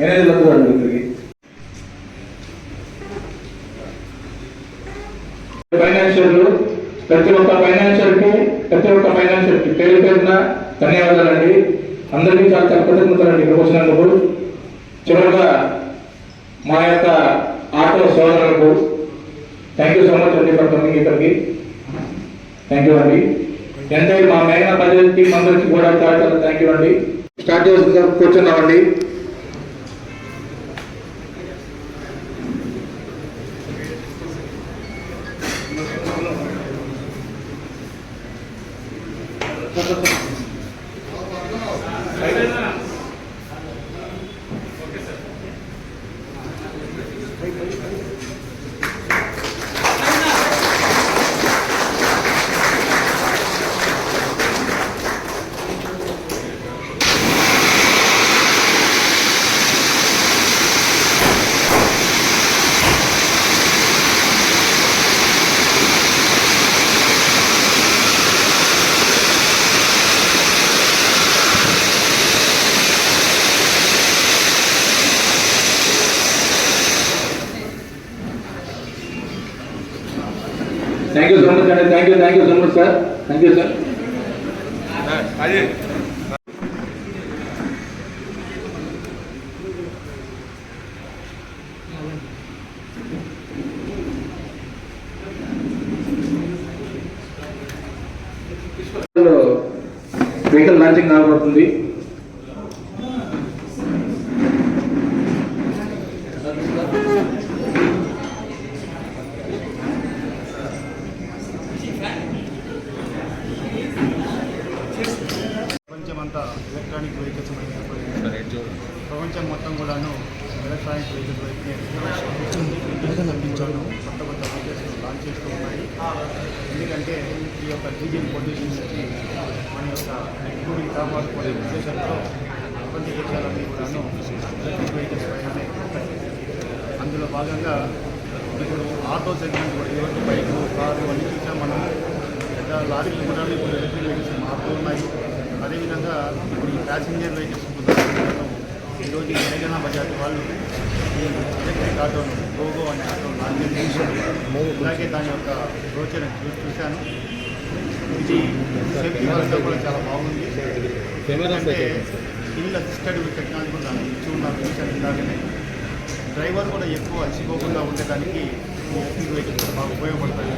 Manager వద్దు ఇక్కడికి. Financial ప్రతి ఒక్క ఫైనాన్షియల్కి ప్రతి ఒక్క ఫైనాన్షియల్కి పేరు పేరున ధన్యవాదాలండి. అందరికీ చాలా చాలా కృతజ్ఞతలండి ఇక్కడికి వచ్చినందుకు. చివరిగా మా యొక్క ఆటో సోదరులకు థ్యాంక్ యూ సో మచ్ అండి ఫర్ కమింగ్ ఇక్కడికి. థ్యాంక్ యూ అండి. ఎంత మా మేఘన ప్రజల టీం అందరికీ కూడా చాలా చాలా థ్యాంక్ యూ అండి. స్టార్ట్ చేసి కూర్చున్నామండి. Obrigado. Thank you so much అండి thank you thank you so much sir thank you sir vehicle launching కాబోతుంది ప్రపంచమంతా ఎలక్ట్రానిక్ వెహికల్స్ వైపు కూడాను ఎలక్ట్రానిక్ వెహికల్స్ వైపు అందించాను కొత్త కొత్త వెహికల్స్ లాంచ్ చేస్తూ ఉన్నాయి. ఎందుకంటే ఈ యొక్క డీజిల్ పొల్యూషన్ నుంచి మన యొక్క భూమిని కాపాడుకునే ఉద్దేశంతో ప్రపంచ దేశాలన్నీ కూడాను ఎలక్ట్రిక్ వెహికల్స్ పైననే ఉంటాయి. అందులో భాగంగా ఇప్పుడు ఆటో సెగ్మెంట్ కూడా ఈరోజు బైక్ కారు అన్ని చూసాం మనం పెద్ద లారీలు కూడా ఇప్పుడు ఎలక్ట్రిక్ వెహికల్స్ మారుతూ ఉన్నాయి. అదేవిధంగా ఇప్పుడు ఈ ప్యాసింజర్ వెహికల్స్ ఈరోజు తెలంగాణ బజాజ్ వాళ్ళు ఈ ఎలక్ట్రిక్ ఆటోను గోగో అనే ఆటో లాంచ్ చేశారు. అలాగే దాని యొక్క రోచన చూశాను. ఇది సేఫ్టీ పరంగా కూడా చాలా బాగుంది. ఎందుకంటే ఇల్ అసిస్టెడ్ టెక్నాలజీ కూడా దాన్ని ఇచ్చి ఉన్నారు. చూశాను ఇందాకనే డ్రైవర్ కూడా ఎక్కువ అలసిపోకుండా ఉండటానికి ఎలక్ట్రిక్ వెహికల్స్ కూడా బాగా ఉపయోగపడతాయి.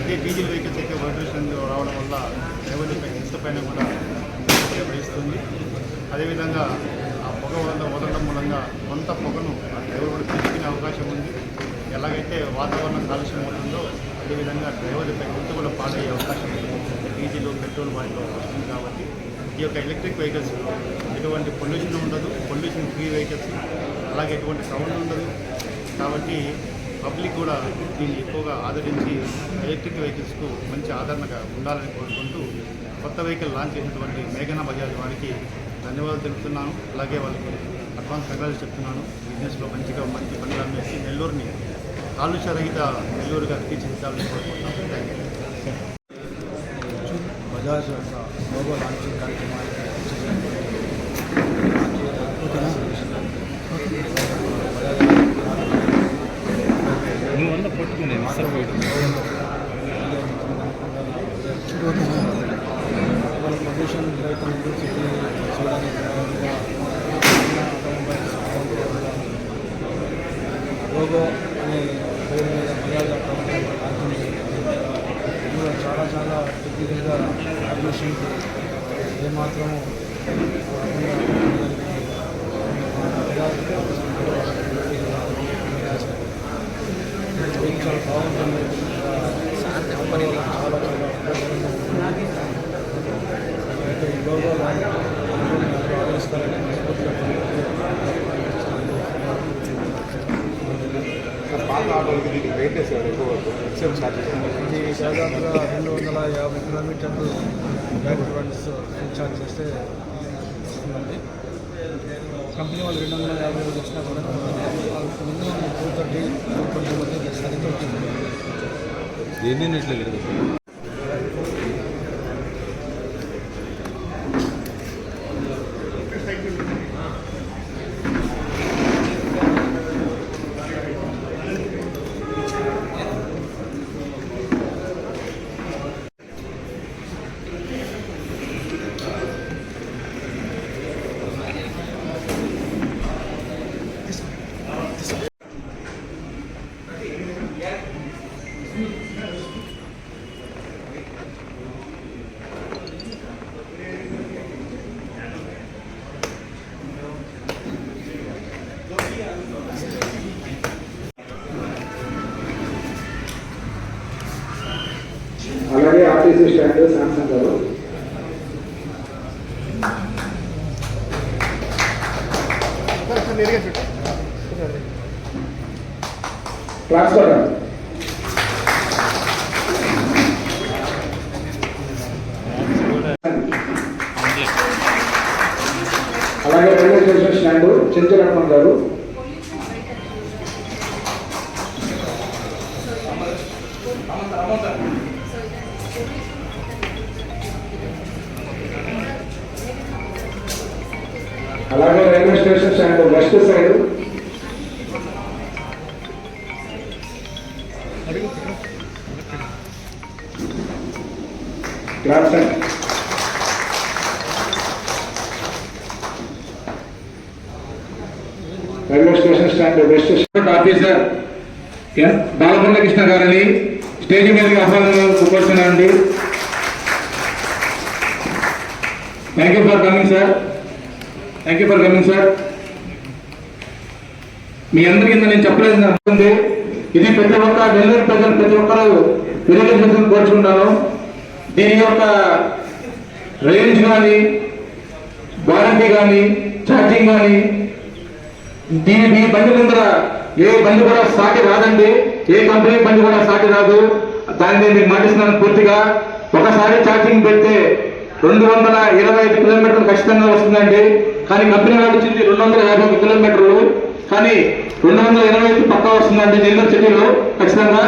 ఇదే డీజిల్ వెహికల్స్ అయితే వైబ్రేషన్ రావడం వల్ల లెవెల్ హెల్త్ పైన కూడా ఉపయోగపడిస్తుంది అదేవిధంగా ఆ ఉండడం వదలడం మూలంగా కొంత పొగను ఆ డ్రైవర్ కూడా తీసుకునే అవకాశం ఉంది. ఎలాగైతే వాతావరణం కాలుష్యం అవుతుందో అదేవిధంగా డ్రైవర్ యొక్క హెల్త్ కూడా పాడయ్యే అవకాశం ఉంది. డీజిల్ పెట్రోల్ వాటిలో వస్తుంది కాబట్టి ఈ యొక్క ఎలక్ట్రిక్ వెహికల్స్ ఎటువంటి పొల్యూషన్ ఉండదు. పొల్యూషన్ ఫ్రీ వెహికల్స్ అలాగే ఎటువంటి సౌండ్ ఉండదు. కాబట్టి పబ్లిక్ కూడా దీన్ని ఎక్కువగా ఆదరించి ఎలక్ట్రిక్ వెహికల్స్కు మంచి ఆదరణగా ఉండాలని కోరుకుంటూ కొత్త వెహికల్ లాంచ్ చేసినటువంటి మేఘనా బజాజ్ వారికి ధన్యవాదాలు తెలుపుతున్నాను. అలాగే వాళ్ళకి అడ్వాన్స్ కంగ్రాట్స్ చెప్తున్నాను. బిజినెస్లో మంచిగా మంచి పనులు అమ్మేసి నెల్లూరుని కాలుష్య రహిత నెల్లూరుగా తీర్చిదిద్దాలని కోరుకుంటున్నాను. థ్యాంక్ యూ బజాజ్ యొక్క లోగో లాంచింగ్ కార్యక్రమానికి నువ్వన్న పట్టుకునే ప్రదేశం పొల్యూషన్ రైతు సిటీ చూడడానికి లోగో అనే పేరు మీద మర్యాద యొక్క ఇందులో చాలా చాలా టెక్నికల్గా పొల్యూషన్కి ఏమాత్రము చాలా బాగుంటుంది చాలా చాలా అయితే ఈ లోగో ఆవిష్కరణ పాత ఆటోలకి దీనికి వెయిటేజ్ ఎక్కువ ఎక్సెప్ట్ ఛార్జెస్ ఇది దాదాపుగా రెండు వందల యాభై కిలోమీటర్లు బ్యాక్ రన్స్ రీఛార్జ్ చేస్తే వస్తుందండి కంపెనీ వాళ్ళు రెండు వందల యాభై రోజులు వచ్చినా కూడా minimum two thirty two twenty మధ్య చేస్తారు దొరుకుతుంది ఎన్ని లేదు అలాగే రైల్వే స్టేషన్ స్టాండ్ చింతరత్నం గారు. అలాగే railway station stand west side Balakonda Krishna గారిని స్టేజ్ మీదకి ఆహ్వానం కూర్చున్నానండి thank you for coming sir thank you for coming sir మీ అందరికీ నేను చెప్పలేదు అనుకుంది ఇది ప్రతి ఒక్క నెల్లూరు ప్రజలు ప్రతి ఒక్కరు వినియోగించుకుని కోరుచున్నాను దీని యొక్క రేంజ్ కానీ వారంటీ కానీ ఛార్జింగ్ కానీ దీని మీ బండి ముందర ఏ బండి కూడా సాటి రాదండి. ఏ కంపెనీ బండి కూడా సాటి రాదు. దాన్ని నేను మీకు మాటిస్తున్నాను పూర్తిగా. ఒకసారి ఛార్జింగ్ పెడితే రెండు వందల ఇరవై ఐదు కిలోమీటర్లు ఖచ్చితంగా వస్తుందండి. కానీ కంపెనీ వాళ్ళు వచ్చింది రెండు వందల యాభై ఒక కిలోమీటర్లు. కానీ రెండు వందల ఇరవై ఐదు పక్కా వస్తుందండి నెల్లూరు సిటీలో ఖచ్చితంగా.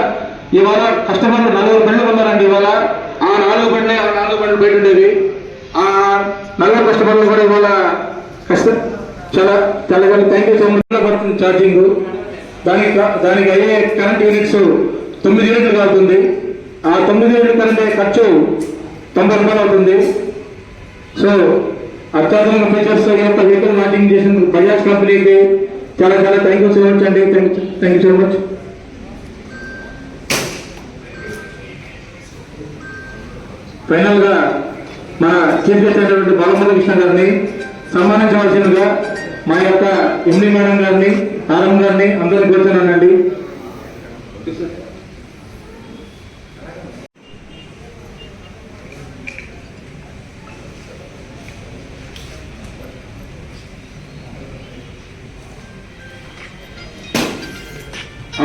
ఇవాళ కస్టమర్లు నలుగురు బండ్లు ఉన్నారండి ఇవాళ. ఆ నాలుగు బండ్లు ఆ నాలుగు బండ్లు బయట ఉండేవి. ఆ నలుగురు కస్టమర్లు కూడా ఇవాళ కష్టం చాలా చాలా చాలా థ్యాంక్ యూ సో మచ్ పడుతుంది ఛార్జింగ్ దానికి దానికి అయ్యే కరెంట్ యూనిట్స్ తొమ్మిది యూనిట్లు అవుతుంది. ఆ తొమ్మిది యూనిట్లు కరెంట్ ఖర్చు తొంభై రూపాయలు అవుతుంది. సో అత్యాధునిక ఫీచర్స్ ఈ యొక్క వెహికల్ మార్కింగ్ చేసిన బజాజ్ కంపెనీకి చాలా చాలా థ్యాంక్ యూ సో మచ్ అండి. థ్యాంక్ యూ సో మచ్ ఫైనల్గా మన చీఫ్ గెస్ట్ అయినటువంటి బాలమల్ల కృష్ణ గారిని సన్మానించవలసిందిగా మా యొక్క ఎండి మేడం గారిని ఆరం గారిని అందరిని కూర్చున్నానండి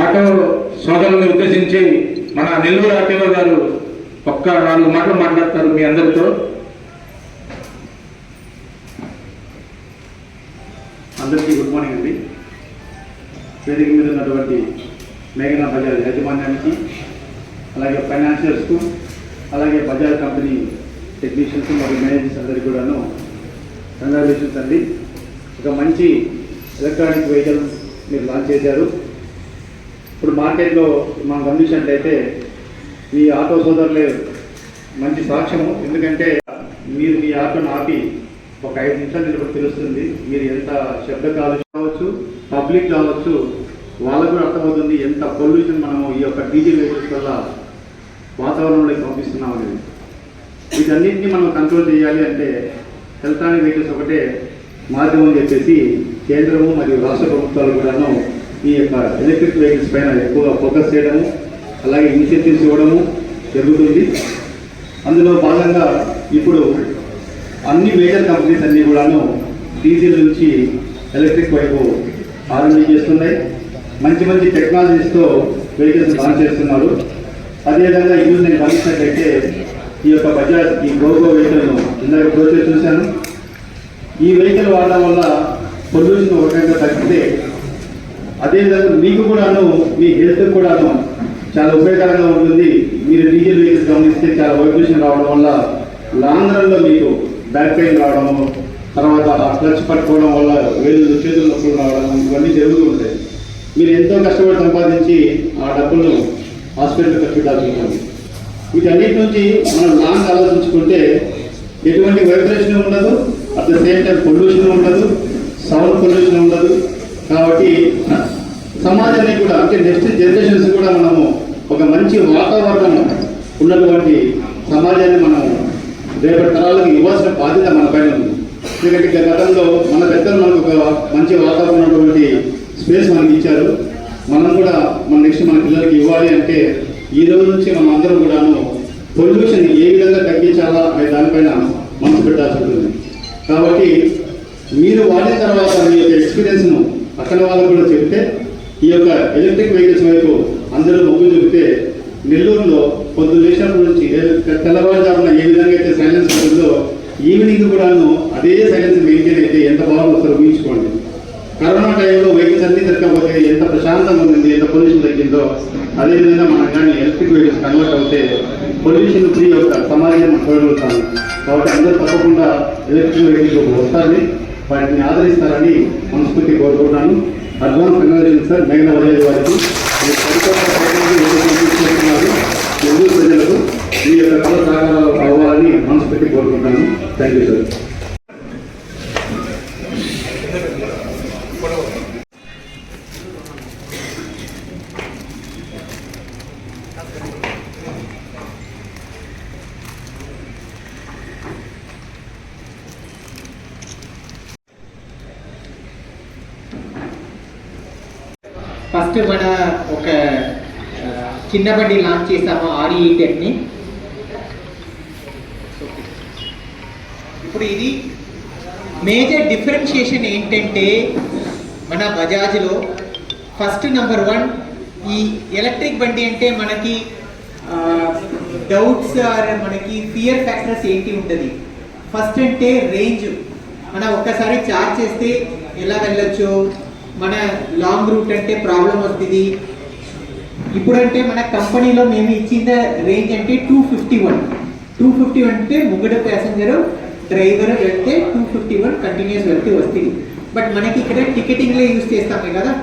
ఆటో సోదరులను ఉద్దేశించి మన నెల్లూరు ఆర్టీఓ గారు ఒక్క నాలుగు మాటలు మాట్లాడతారు మీ అందరితో. అందరికీ గుడ్ మార్నింగ్ అండి. వేదిక మీద ఉన్నటువంటి మేఘనా బజాజ్ యాజమాన్యానికి అలాగే ఫైనాన్షియర్స్కు అలాగే బజాజ్ కంపెనీ టెక్నీషియన్స్ మరియు మేనేజర్స్ అందరికీ కూడాను కంగ్రాచులేషన్స్ అండి. ఒక మంచి ఎలక్ట్రానిక్ వెహికల్ మీరు లాంచ్ చేశారు. ఇప్పుడు మార్కెట్లో మనం గమనించినట్లయితే ఈ ఆటో సోదరులే మంచి సాక్ష్యము. ఎందుకంటే మీరు మీ ఆటోను ఆపి ఒక ఐదు నిమిషాలు నిలబడి తెలుస్తుంది. మీరు ఎంత శబ్ద కాలుష్యం కావచ్చు పబ్లిక్ కావచ్చు వాళ్ళకు కూడా అర్థమవుతుంది ఎంత పొల్యూషన్ మనము ఈ యొక్క డీజిల్ వెహికల్స్ వల్ల వాతావరణంలోకి పంపిస్తున్నాం అనేది. వీటన్నింటినీ మనం కంట్రోల్ చేయాలి అంటే ఎలక్ట్రానిక్ వెహికల్స్ ఒకటే మాధ్యమం అని చెప్పేసి కేంద్రము మరియు రాష్ట్ర ప్రభుత్వాలు కూడాను ఈ యొక్క ఎలక్ట్రిక్ వెహికల్స్ పైన ఎక్కువగా ఫోకస్ చేయడము అలాగే ఇనిషియేటివ్స్ ఇవ్వడము జరుగుతుంది. అందులో భాగంగా ఇప్పుడు అన్ని మేజర్ కంపెనీస్ అన్ని కూడాను డీజిల్ నుంచి ఎలక్ట్రిక్ వైపు ఆరంభం చేస్తున్నాయి. మంచి మంచి టెక్నాలజీస్తో వెహికల్స్ లాంచ్ చేస్తున్నారు. అదేవిధంగా ఈరోజు నేను గమనించినట్లయితే ఈ యొక్క బజాజ్ ఈ గోగో వెహికల్ను ఇందాక ప్రోచే చూశాను. ఈ వెహికల్ వాడడం వల్ల పొల్యూషన్ ఒక రకంగా తగ్గితే అదేవిధంగా మీకు కూడాను మీ హెల్త్ కూడాను చాలా ఉపయోగకరంగా ఉంటుంది. మీరు డీజిల్ వెహికల్స్ గమనిస్తే చాలా వైబ్రేషన్ రావడం వల్ల లాంగ్ రన్లో మీకు బ్యాక్ పెయిన్ రావడము తర్వాత ఆ క్లచ్ పట్టుకోవడం వల్ల వేలు చేతులు నొప్పులు రావడం ఇవన్నీ జరుగుతూ ఉంటాయి. మీరు ఎంతో కష్టపడి సంపాదించి ఆ డబ్బులను హాస్పిటల్ ఖర్చు పెట్టాల్సి వీటన్నిటి నుంచి మనం లాంగ్ ఆలోచించుకుంటే ఎటువంటి వైబ్రేషన్ ఉండదు at the same time pollution ఉండదు సౌండ్ పొల్యూషన్ ఉండదు. కాబట్టి సమాజాన్ని కూడా అంటే నెక్స్ట్ జనరేషన్స్ కూడా మనము ఒక మంచి వాతావరణం ఉన్నటువంటి సమాజాన్ని మనం రేపటి తరాలకు ఇవ్వాల్సిన బాధ్యత మన పైన ఉంది. ఎందుకంటే గతంలో మన పెద్దలు మనకు ఒక మంచి వాతావరణం ఉన్నటువంటి స్పేస్ మనకి ఇచ్చారు. మనం కూడా మన నెక్స్ట్ మన పిల్లలకి ఇవ్వాలి అంటే ఈ రోజు నుంచి మనం అందరం కూడాను పొల్యూషన్ ఏ విధంగా తగ్గించాలా అనే దానిపైన మనసు పెట్టాల్సి ఉంటుంది. కాబట్టి మీరు వాడిన తర్వాత మీ యొక్క ఎక్స్పీరియన్స్ను పక్కన వాళ్ళకు కూడా చెప్తే ఈ యొక్క ఎలక్ట్రిక్ వెహికల్స్ వైపు అందరూ మొగ్గు చూపితే నెల్లూరులో పొద్దు లేచినప్పటి నుంచి తెల్లవారుజామున ఏ విధంగా అయితే సైలెన్స్ ఉంటుందో ఈవినింగ్ కూడాను అదే సైలెన్స్ మెయింటైన్ అయితే ఎంత బాగుందో ఒకసారి ఊహించుకోండి. కరోనా టైంలో వెహికల్స్ అన్ని తిరగకపోతే ఎంత ప్రశాంతంగా ఉంది ఎంత పొల్యూషన్ తగ్గిందో అదేవిధంగా మనం కానీ ఎలక్ట్రిక్ వెహికల్స్ కన్వర్ట్ అవుతే పొల్యూషన్ ఫ్రీ యొక్క సమాజం మనం చూడగలుగుతాము కాబట్టి అందరూ తప్పకుండా ఎలక్ట్రిక్ వెహికల్స్ వస్తారని వాటిని ఆదరిస్తారని మనస్ఫూర్తి కోరుకుంటున్నాను. అడ్వాన్స్ కంగ్రాచులేషన్ సార్ మేఘన వదలేదు వారికి థ్యాంక్ యూ సార్ ఫస్ట్ మన ఒక ఆ, చిన్న బండి లాంచ్ చేసాము ఆర్ఈ టెక్ని డిఫరెన్షియేషన్ ఏంటంటే మన బజాజ్లో ఫస్ట్ నెంబర్ వన్ ఈ ఎలక్ట్రిక్ బండి అంటే మనకి డౌట్స్ ఆర్ మనకి ఫియర్ ఫ్యాక్టర్స్ ఏంటి ఉంటుంది. ఫస్ట్ అంటే రేంజ్ మన ఒక్కసారి చార్జ్ చేస్తే ఎలా వెళ్ళొచ్చు? మన లాంగ్ రూట్ అంటే ప్రాబ్లం వస్తుంది. ఇప్పుడంటే మన కంపెనీలో మేము ఇచ్చిన రేంజ్ అంటే two fifty one two fifty one అంటే ముగ్గురు ప్యాసింజర్ డ్రైవర్ వెళ్తే టూ ఫిఫ్టీ వన్ కంటిన్యూస్ వెళ్తే వస్తుంది. బట్ మనకి ఇక్కడ టికెటింగ్లో యూజ్ చేస్తామే కదా.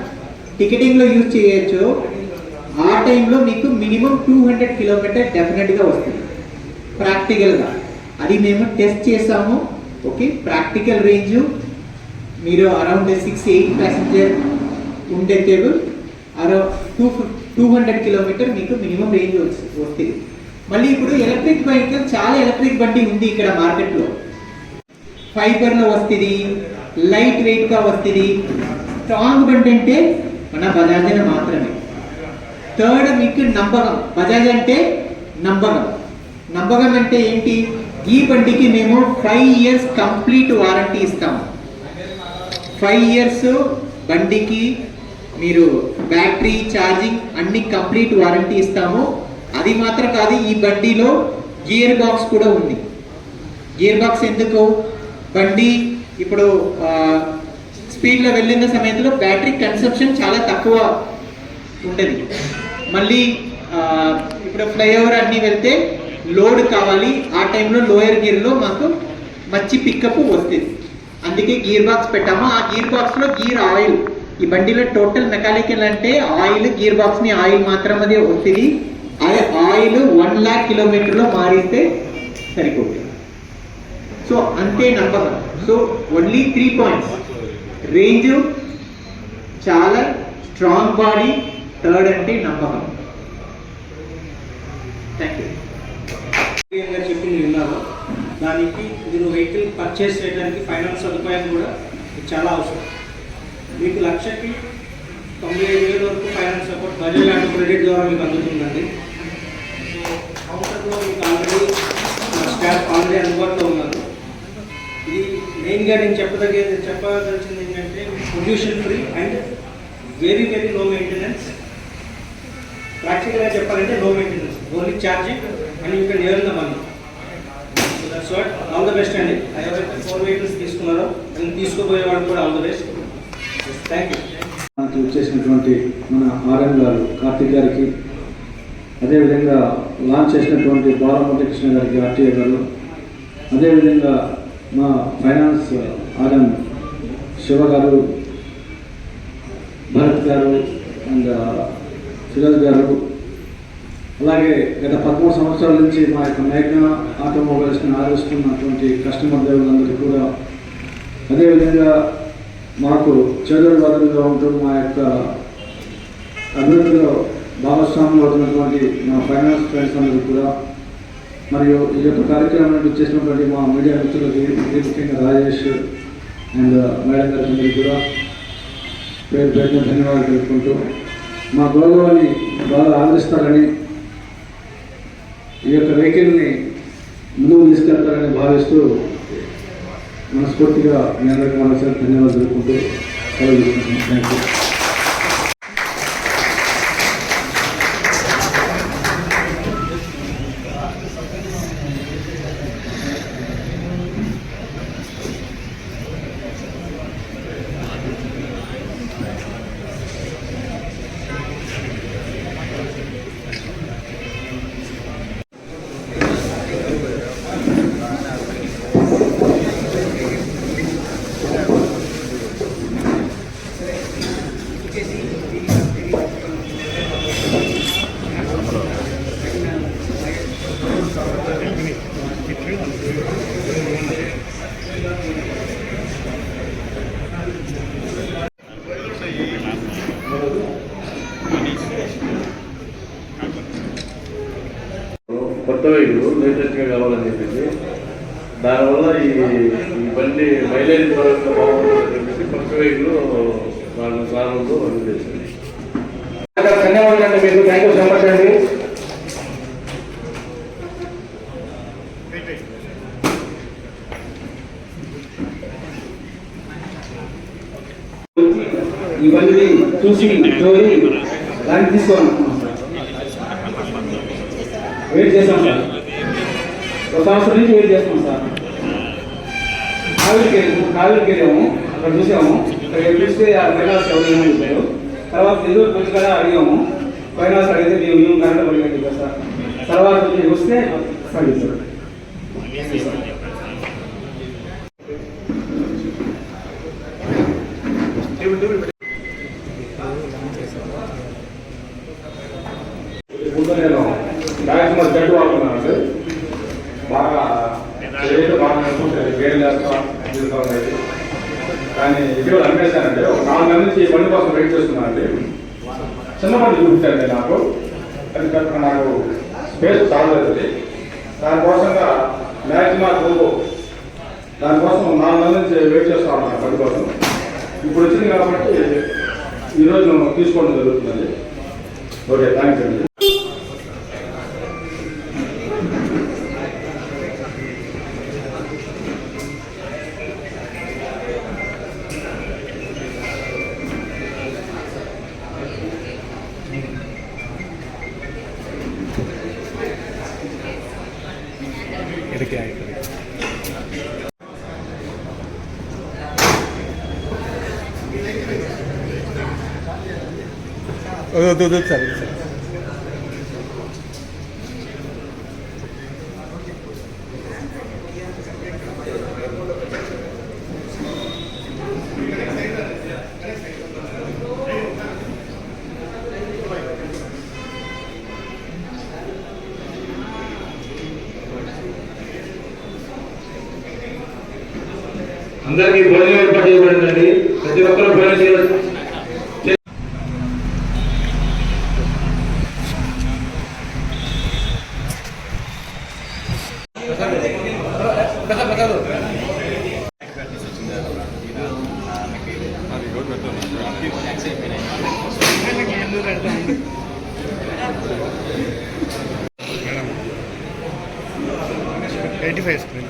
టికెటింగ్లో యూజ్ చేయొచ్చు. ఆ టైంలో మీకు మినిమం టూ హండ్రెడ్ కిలోమీటర్ డెఫినెట్గా వస్తుంది. ప్రాక్టికల్గా అది మేము టెస్ట్ చేసాము ఓకే ప్రాక్టికల్ రేంజ్ మీరు అరౌండ్ సిక్స్ ఎయిట్ ప్యాసింజర్ ఉండే table around two two hundred kilometre మీకు మినిమం రేంజ్ వస్తుంది. మళ్ళీ ఇప్పుడు ఎలక్ట్రిక్ బైక్ చాలా ఎలక్ట్రిక్ బండి ఉంది ఇక్కడ మార్కెట్లో ఫైబర్లో వస్తుంది లైట్ వెయిట్గా వస్తుంది. స్ట్రాంగ్ బండి అంటే మన బజాజ్ మాత్రమే. థర్డ్ మీకు నమ్మకం బజాజ్ అంటే నమ్మకం నమ్మకం అంటే ఏంటి? ఈ బండికి మేము ఫైవ్ ఇయర్స్ కంప్లీట్ వారంటీ ఇస్తాము ఫైవ్ ఇయర్స్ బండికి మీరు బ్యాటరీ ఛార్జింగ్ అన్ని కంప్లీట్ వారంటీ ఇస్తాము. అది మాత్రం కాదు ఈ బండిలో గియర్ బాక్స్ కూడా ఉంది. గియర్ బాక్స్ ఎందుకు? బండి ఇప్పుడు స్పీడ్లో వెళ్ళిన సమయంలో బ్యాటరీ కన్సంప్షన్ చాలా తక్కువ ఉంటుంది మళ్ళీ ఇప్పుడు ఫ్లైఓవర్ అన్నీ వెళ్తే లోడ్ కావాలి. ఆ టైంలో లోయర్ గేర్లో మాకు మంచి పికప్ వస్తుంది. అందుకే గీర్ బాక్స్ పెట్టాము. ఆ గీర్ బాక్స్లో గీర్ ఆయిల్. ఈ బండిలో టోటల్ మెకానికల్ అంటే ఆయిల్ గీర్ బాక్స్ని ఆయిల్ మాత్రమే వస్తుంది. ఆయిల్ వన్ ల్యాక్ కిలోమీటర్లో మారిస్తే సరిపోతుంది. సో అంతే నమ్మకం so only three points range చాలా స్ట్రాంగ్ బాడీ థర్డ్ అంటే నమ్మకం థ్యాంక్ యూ చెప్పింది విన్నారు దానికి మీరు వెహికల్ పర్చేస్ చేయడానికి ఫైనాన్స్ సదుపాయం కూడా చాలా అవసరం. మీకు లక్షకి తొంభై ఐదు వేల వరకు ఫైనాన్స్ సపోర్ట్ బజాజ్ లాంటి క్రెడిట్ ద్వారా మీకు అందుతుందండి. సో అవసరంలో మీకు ఆల్రెడీ స్టాఫ్ ఆల్రెడీ అందుబాటులో మెయిన్గా నేను చెప్పదగ్గేది చెప్పదలిచింది ఏంటంటే pollution free and very very low maintenance ప్రాక్టికల్గా చెప్పాలంటే low maintenance only charging and you can earn the money that's what all the best అండి. ఎవరైతే ఫోర్ వెహికల్స్ తీసుకున్నారో. అండ్ తీసుకోబోయే వాడు కూడా all the best thank you మనకి వచ్చేసినటువంటి మన ఆర్ఎం గారు కార్తిక్ గారికి అదేవిధంగా లాంచ్ చేసినటువంటి బాలమురళీ కృష్ణ గారికి ఆర్టీఏ గారు అదేవిధంగా మా ఫైనాన్స్ ఆర్ఎం శివ గారు భరత్ గారు అండ్ ఫిరోజ్ గారు. అలాగే గత పదమూడు సంవత్సరాల నుంచి మా యొక్క మేఘన ఆటోమొబైల్స్ని ఆదరిస్తున్నటువంటి కస్టమర్ దేవులందరికీ కూడా అదేవిధంగా మాకు చేదోడు వాదులుగా ఉంటూ మా యొక్క అభివృద్ధిలో భాగస్వామ్యం అవుతున్నటువంటి మా ఫైనాన్స్ ఫ్రెండ్స్ అందరికీ కూడా మరియు ఈ యొక్క కార్యక్రమానికి చేసినటువంటి మా మీడియా మిత్రులకి మరీ ముఖ్యంగా రాజేష్ అండ్ మేడం గారికి కూడా పేరు పేరున ధన్యవాదాలు తెలుపుకుంటూ మా గౌరవాన్ని బాగా ఆదరిస్తారని ఈ యొక్క వెహికల్ని ముందుకు తీసుకెళ్తారని భావిస్తూ మనస్ఫూర్తిగా మీ అందరికీ మనసారి ధన్యవాదాలు తెలుపుకుంటూ సెలవు తీసుకుంటున్నాను. థ్యాంక్ యూ కొత్త వెహికల్ లేటెస్ట్గా కావాలని చెప్పేసి దానివల్ల ఈ ఈ బండి మైలేజ్ పరంగా బాగుంటుందని చెప్పేసి కొత్త వెహికల్ వాళ్ళ ప్రారంభంలో అందజేసింది ధన్యవాదాలు అండి మీకు. థ్యాంక్ యూ సో మచ్ అండి. ఇవన్నీ చూసి చూసి దాన్ని తీసుకోవాలనుకున్నాం సార్ వెయిట్ చేస్తాం సార్. ఒక సంవత్సరం నుంచి వెయిట్ చేస్తాం సార్. కావేరికి కావేరికి వెళ్ళాము అక్కడ చూసాము. అక్కడ చూస్తే ఆ ఫైనాన్స్ ఎవరైనా చెప్పారు. తర్వాత ఎదురు కొంచెం కదా అడిగాము. ఫైనాన్స్ అడిగితే మేము మేము కరెంట్ పడిపోయింది చెప్పారు సార్ తర్వాత మీరు వస్తే సార్. ಇರೋದು ನಾವು ತಿಳಿಸ್ಕೊಂಡು ಓಕೆ ಥ್ಯಾಂಕ್ಸ್ వద్దు థ్యాంక్స్ సార్ అందరికీ భోజనం ఏర్పాటు చేయబడిందండి. ప్రతి ఒక్కరూ భోజనం చేయవచ్చు ఎయిటీ ఫైవ్ స్క్రీన్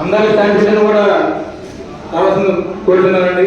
అందరి శాంక్షన్ కూడా కావాల్సింది కోరుతున్నానండి.